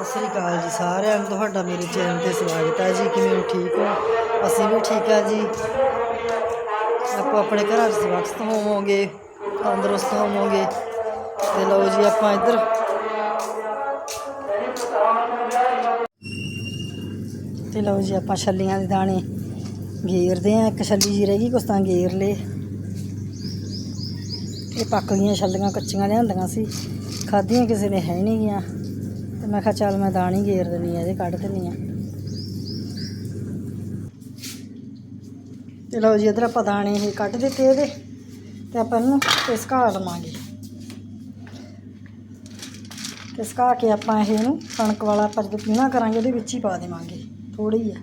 ਸਤਿ ਸ੍ਰੀ ਅਕਾਲ ਜੀ ਸਾਰਿਆਂ ਨੂੰ। ਤੁਹਾਡਾ ਮੇਰੇ ਚੈਨਲ ਤੇ ਸਵਾਗਤ ਹੈ ਜੀ। ਕਿਵੇਂ ਹੋ? ਠੀਕ ਹੋ? ਅਸੀਂ ਵੀ ਠੀਕ ਆ ਜੀ। ਆਪੋ ਆਪਣੇ ਘਰਾਂ 'ਚ ਸਵਸਥ ਹੋਵੋਗੇ, ਤੰਦਰੁਸਤ ਹੋਵੋਗੇ। ਤੇ ਲਓ ਜੀ ਆਪਾਂ ਇੱਧਰ। ਤੇ ਲਓ ਜੀ ਆਪਾਂ ਛੱਲੀਆਂ ਦੇ ਦਾਣੇ ਗੇਰਦੇ ਆ ਇੱਕ ਛੱਲੀ ਜੀ ਰਹਿ ਗਈ, ਕੁਛ ਤਾਂ ਗੇਰ ਲੇ ਇਹ ਪੱਕ ਗਈਆਂ ਛੱਲੀਆਂ, ਕੱਚੀਆਂ ਲਿਆਂਦੀਆਂ ਸੀ। ਖਾਧੀਆਂ ਕਿਸੇ ਨੇ, ਹੈ ਨਹੀਂ ਗੀਆਂ ਮੈਂ ਕਿਹਾ ਚੱਲ ਮੈਂ ਦਾਣੀ ਗੇਰ ਦਿੰਨੀ ਆ, ਇਹਦੇ ਕੱਢ ਦਿੰਨੀ ਆ। ਤੇ ਲਓ ਜੀ, ਇਧਰ ਆਪਾਂ ਦਾਣੇ ਇਹ ਕੱਢ ਦਿੱਤੇ ਇਹਦੇ, ਤੇ ਆਪਾਂ ਇਹਨੂੰ ਪਿਸਕਾ ਲਵਾਂਗੇ। ਪਿਸਕਾ ਕੇ ਆਪਾਂ ਇਹ ਇਹਨੂੰ ਕਣਕ ਵਾਲਾ ਆਪਾਂ ਜਦੋਂ ਪੀਣਾ ਕਰਾਂਗੇ ਉਹਦੇ ਵਿੱਚ ਹੀ ਪਾ ਦੇਵਾਂਗੇ ਥੋੜੀ ਆ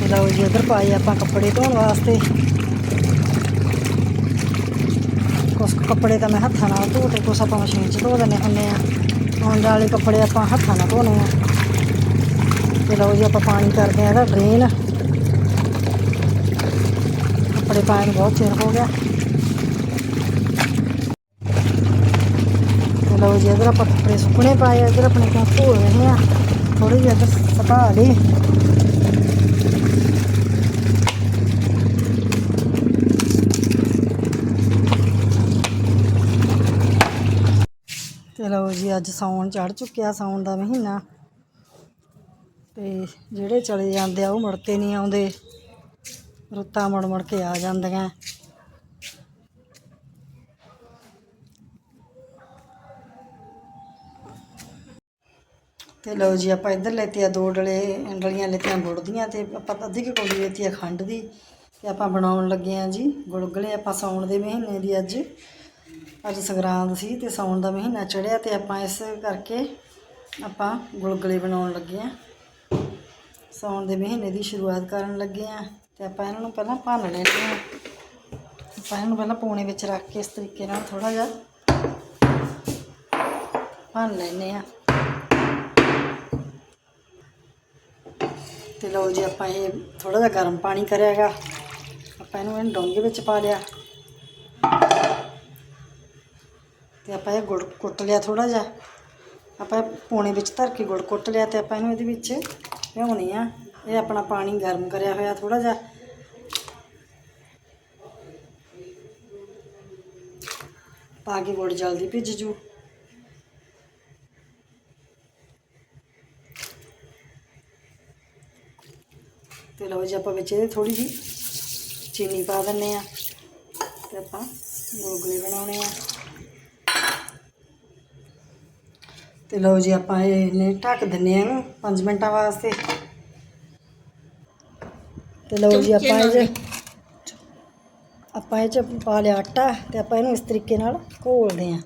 ਤੇ ਲਓ ਜੀ, ਇਧਰ ਪਾਏ ਆਪਾਂ ਕੱਪੜੇ ਧੋਣ ਵਾਸਤੇ। ਕੁਛ ਕੱਪੜੇ ਤਾਂ ਮੈਂ ਹੱਥਾਂ ਨਾਲ ਧੋ ਤੇ ਕੁਛ ਆਪਾਂ ਮਸ਼ੀਨ 'ਚ ਧੋ ਦਿੰਦੇ ਹੁੰਦੇ ਆ। ਹੁਣ ਵਾਲੇ ਕੱਪੜੇ ਆਪਾਂ ਹੱਥਾਂ ਨਾਲ ਧੋਣੇ ਆ। ਤੇ ਲਓ ਜੀ, ਆਪਾਂ ਪਾਣੀ ਕਰਦੇ ਆ ਇਹਦਾ ਡਰੇਨ ਕੱਪੜੇ ਪਾਏ ਬਹੁਤ ਚਿਰ ਹੋ ਗਿਆ। ਤੇ ਲਓ ਜੀ, ਇਧਰ ਆਪਾਂ ਕੱਪੜੇ ਸੁੱਕਣੇ ਪਾਏ ਇਧਰ ਆਪਣੇ ਕੋਲ ਧੋ ਰਹੇ ਆ। ਥੋੜੀ ਜਿਹੀ ਇਧਰ ਸੁਕਾ ਲਈ। ਜੀ, ਅੱਜ ਸਾਉਣ ਚੜ ਚੁੱਕਿਆ, ਸਾਉਣ ਦਾ ਮਹੀਨਾ। ਤੇ ਜਿਹੜੇ ਚਲੇ ਜਾਂਦੇ ਆ, ਉਹ ਮੁੜ ਕੇ ਨਹੀਂ ਆਉਂਦੇ। ਰੁੱਤਾਂ ਮੁੜ ਮੁੜ ਕੇ ਆ ਜਾਂਦੀਆਂ। ਤੇ ਲਓ ਜੀ, ਆਪਾਂ ਇੱਧਰ ਲੈਤੀ ਆ ਦੋ ਡਲੇ, ਡਲੀਆਂ ਲੈਤੀਆਂ ਗੁੜ ਦੀਆਂ ਤੇ ਆਪਾਂ ਅੱਧੀ ਕੁ ਕੌਲੀ ਲੈਤੀ ਆ ਖੰਡ ਦੀ ਤੇ ਆਪਾਂ ਬਣਾਉਣ ਲੱਗੇ ਆ ਜੀ ਗੁਲਗੁਲੇ ਆਪਾਂ ਸਾਉਣ ਦੇ ਮਹੀਨੇ ਦੀ ਅੱਜ। ਅੱਜ ਸੰਗਰਾਂਦ ਸੀ ਤੇ ਸਾਉਣ ਦਾ ਮਹੀਨਾ ਚੜਿਆ ਤੇ ਆਪਾਂ ਇਸ ਕਰਕੇ ਆਪਾਂ ਗੁਲਗੁਲੇ ਬਣਾਉਣ ਲੱਗੇ ਆ ਸਾਉਣ ਦੇ ਮਹੀਨੇ ਦੀ ਸ਼ੁਰੂਆਤ ਕਰਨ ਲੱਗੇ ਆ ਤੇ ਆਪਾਂ ਇਹਨਾਂ ਨੂੰ ਪਹਿਲਾਂ ਭੰਨ ਲੈਂਦੇ ਆ ਆਪਾਂ ਇਹਨਾਂ ਨੂੰ ਪਹਿਲਾਂ ਪੌਣੇ ਵਿੱਚ ਰੱਖ ਕੇ ਇਸ ਤਰੀਕੇ ਨਾਲ ਥੋੜਾ ਜਿਹਾ ਭੰਨ ਲੈਣੇ ਆ ਤੇ ਲਓ ਜੀ, ਆਪਾਂ ਇਹ ਥੋੜਾ ਜਿਹਾ ਗਰਮ ਪਾਣੀ ਕਰਿਆਗਾ ਆਪਾਂ ਇਹਨੂੰ ਇਹਨੂੰ ਡੋਂਗੇ ਵਿੱਚ ਪਾ ਲਿਆ। ਤੇ ਆਪਾਂ ਇਹ ਗੁੜ ਕੁੱਟ ਲਿਆ ਥੋੜਾ ਜਿਹਾ। ਆਪਾਂ ਇਹ ਪੌਣੇ ਵਿੱਚ ਧਰ ਕੇ ਗੁੜ ਕੁੱਟ ਲਿਆ ਤੇ ਆਪਾਂ ਇਹਨੂੰ ਇਹਦੇ ਵਿੱਚ ਭਿਉਣੀ ਆ। ਇਹ ਆਪਣਾ ਪਾਣੀ ਗਰਮ ਕਰਿਆ ਹੋਇਆ ਥੋੜਾ ਜਿਹਾ। ਪਾ ਕੇ ਗੁੜ ਜਲਦੀ ਭਿੱਜ ਜੂ। ਤੇ ਲਓ ਜੀ ਆਪਾਂ ਵਿੱਚ ਇਹਦੇ ਥੋੜੀ ਜਿਹੀ ਚੀਨੀ ਪਾ ਦਿੰਨੇ ਆ। ਤੇ ਆਪਾਂ ਗੁਲਗੁਲੇ ਬਣਾਉਣੇ ਆ। ਤੇ ਲਓ ਜੀ ਆਪਾਂ ਇਹ ਨੇ ਢੱਕ ਦਿੰਨੇ ਆ ਇਹਨੂੰ 5 ਮਿੰਟਾਂ ਵਾਸਤੇ। ਤੇ ਲਓ ਜੀ ਆਪਾਂ ਇਹ ਆਪਾਂ ਇਹ ਚ ਪਾ ਲਿਆ ਆਟਾ ਤੇ ਆਪਾਂ ਇਹਨੂੰ ਇਸ ਤਰੀਕੇ ਨਾਲ ਘੋਲਦੇ ਆ।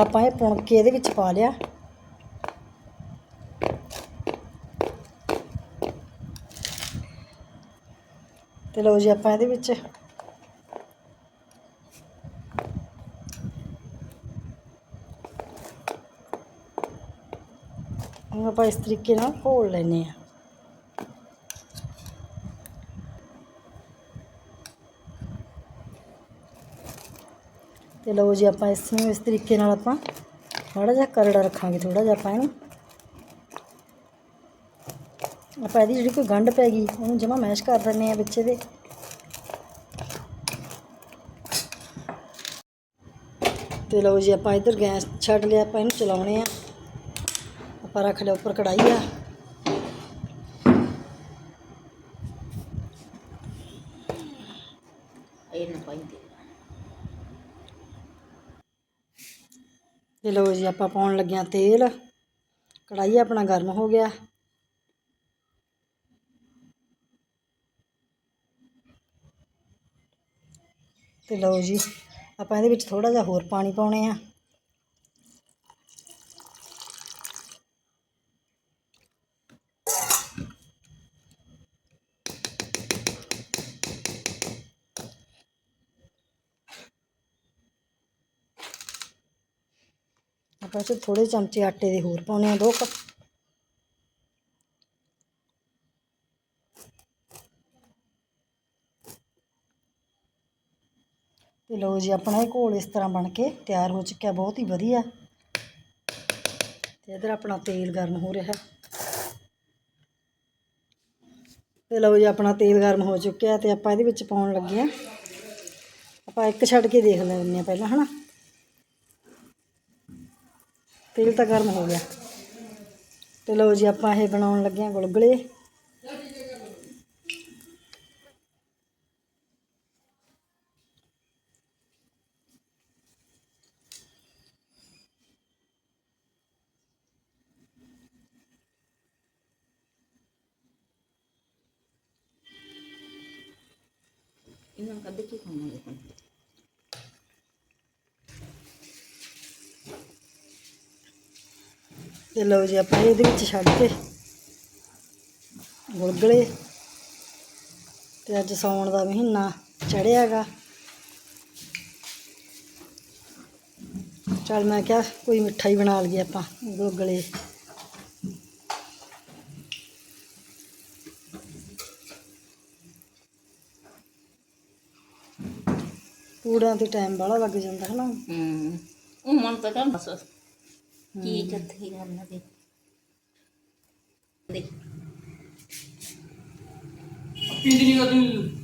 ਆਪਾਂ ਇਹ ਪੁਣ ਕੇ ਇਹਦੇ ਵਿੱਚ ਪਾ ਲਿਆ। ਤੇ ਲਓ ਜੀ ਆਪਾਂ ਇਹਦੇ ਵਿੱਚ। ਹੁਣ ਆਪਾਂ ਇਸ ਤਰੀਕੇ ਨਾਲ ਘੋਲ ਲੈਨੇ ਆ ਤੇ ਲਓ ਜੀ ਆਪਾਂ ਇਸ ਨੂੰ ਇਸ ਤਰੀਕੇ ਨਾਲ ਆਪਾਂ ਥੋੜਾ ਜਿਹਾ ਕਰੜਾ ਰੱਖਾਂਗੇ ਥੋੜਾ ਜਿਹਾ ਆਪਾਂ ਇਹਨੂੰ ਆਪਾਂ ਇਹਦੀ ਜਿਹੜੀ ਕੋਈ ਗੰਢ ਪੈ ਗਈ ਉਹਨੂੰ ਜਮਾ ਮੈਸ਼ ਕਰ ਦਿੰਨੇ ਆ ਵਿੱਚ ਇਹਦੇ। ਤੇ ਲਓ ਜੀ ਆਪਾਂ ਇੱਧਰ ਗੈਸ ਛੱਡ ਲਿਆ ਆਪਾਂ ਇਹਨੂੰ ਚਲਾਉਣੇ ਆ। ਆਪਾਂ ਰੱਖ ਲਿਆ ਉੱਪਰ ਕੜਾਈ ਆ। ਇਹ ਨਾ ਪਾਈਂਦੇ ਤੇ ਲਓ ਜੀ ਆਪਾਂ ਪਾਉਣ ਲੱਗਿਆ ਤੇਲ। ਕੜਾਈ ਆਪਣਾ ਗਰਮ ਹੋ ਗਿਆ। ਤੇ ਲਓ ਜੀ, ਆਪਾਂ ਇਹਦੇ ਵਿੱਚ ਥੋੜਾ ਜਿਹਾ ਹੋਰ ਪਾਣੀ ਪਾਉਣੇ ਆ। ਆਪਾਂ 'ਚ ਥੋੜੇ ਚਮਚੇ ਆਟੇ ਦੇ ਹੋਰ ਪਾਉਣੇ ਆ ਦੋ ਕੱਪ। ਤੇ ਲਓ ਜੀ, ਆਪਣਾ ਇਹ ਘੋਲ ਇਸ ਤਰ੍ਹਾਂ ਬਣ ਕੇ ਤਿਆਰ ਹੋ ਚੁੱਕਿਆ, ਬਹੁਤ ਹੀ ਵਧੀਆ। ਤੇ ਇਧਰ ਆਪਣਾ ਤੇਲ ਗਰਮ ਹੋ ਰਿਹਾ। ਤੇ ਲਓ ਜੀ, ਆਪਣਾ ਤੇਲ ਗਰਮ ਹੋ ਚੁੱਕਿਆ ਤੇ ਆਪਾਂ ਇਹਦੇ ਵਿੱਚ ਪਾਉਣ ਲੱਗੇ ਆ ਆਪਾਂ ਇੱਕ ਛੱਡ ਕੇ ਦੇਖ ਲੈਂਦੇ ਆ ਪਹਿਲਾਂ, ਹਨਾ? ਤੇਲ ਤਾਂ ਗਰਮ ਹੋ ਗਿਆ। ਤੇ ਲਓ ਜੀ, ਆਪਾਂ ਇਹ ਬਣਾਉਣ ਲੱਗੇ ਆ ਗੁਲਗੁਲੇ। ਇਹਨਾਂ ਕੱਢ ਕੇ ਤੇ ਲਓ ਜੀ ਆਪਾਂ ਇਹਦੇ ਵਿੱਚ ਛੱਡ ਕੇ ਗੁਲਗਲੇ। ਤੇ ਅੱਜ ਸੌਣ ਦਾ ਮਹੀਨਾ ਚੜਿਆਗਾ ਚਲ ਮੈਂ ਕਿਹਾ ਕੋਈ ਮਿੱਠਾ ਹੀ ਬਣਾ ਲਈਏ ਆਪਾਂ ਗੁਲਗਲੇ। ਪੂੜਿਆਂ ਤੇ ਟਾਈਮ ਬੜਾ ਲੱਗ ਜਾਂਦਾ ਹੈ ਨਾ ਹੂੰ। ਉਹ ਮਨ ਤਾਂ ਕੰਮ ਬਸ। ਕੀ ਜੱਥੇ ਕਰਨਾ ਦੇ ਦੇ ਪਿੰਡ ਨਹੀਂ ਕਰਦੀ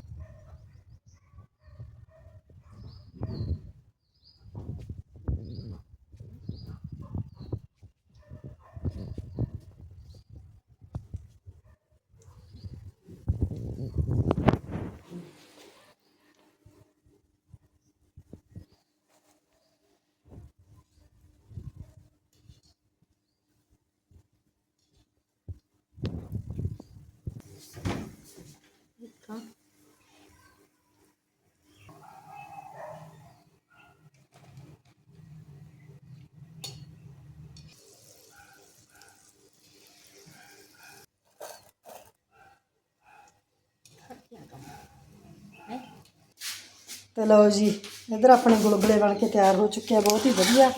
ਤੇ ਲਓ ਜੀ, ਇਧਰ ਆਪਣੇ ਗੁਲਗੁਲੇ ਬਣ ਕੇ ਤਿਆਰ ਹੋ ਚੁੱਕੇ ਆ, ਬਹੁਤ ਹੀ ਵਧੀਆ।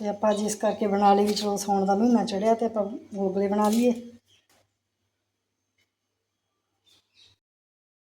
ਤੇ ਆਪਾਂ ਜੀ ਇਸ ਕਰਕੇ ਬਣਾ ਲਈ ਵੀ ਚਲੋ ਸੌਣ ਦਾ ਮਹੀਨਾ ਚੜਿਆ ਤੇ ਆਪਾਂ ਗੁਲਗੁਲੇ ਬਣਾ ਲਈਏ।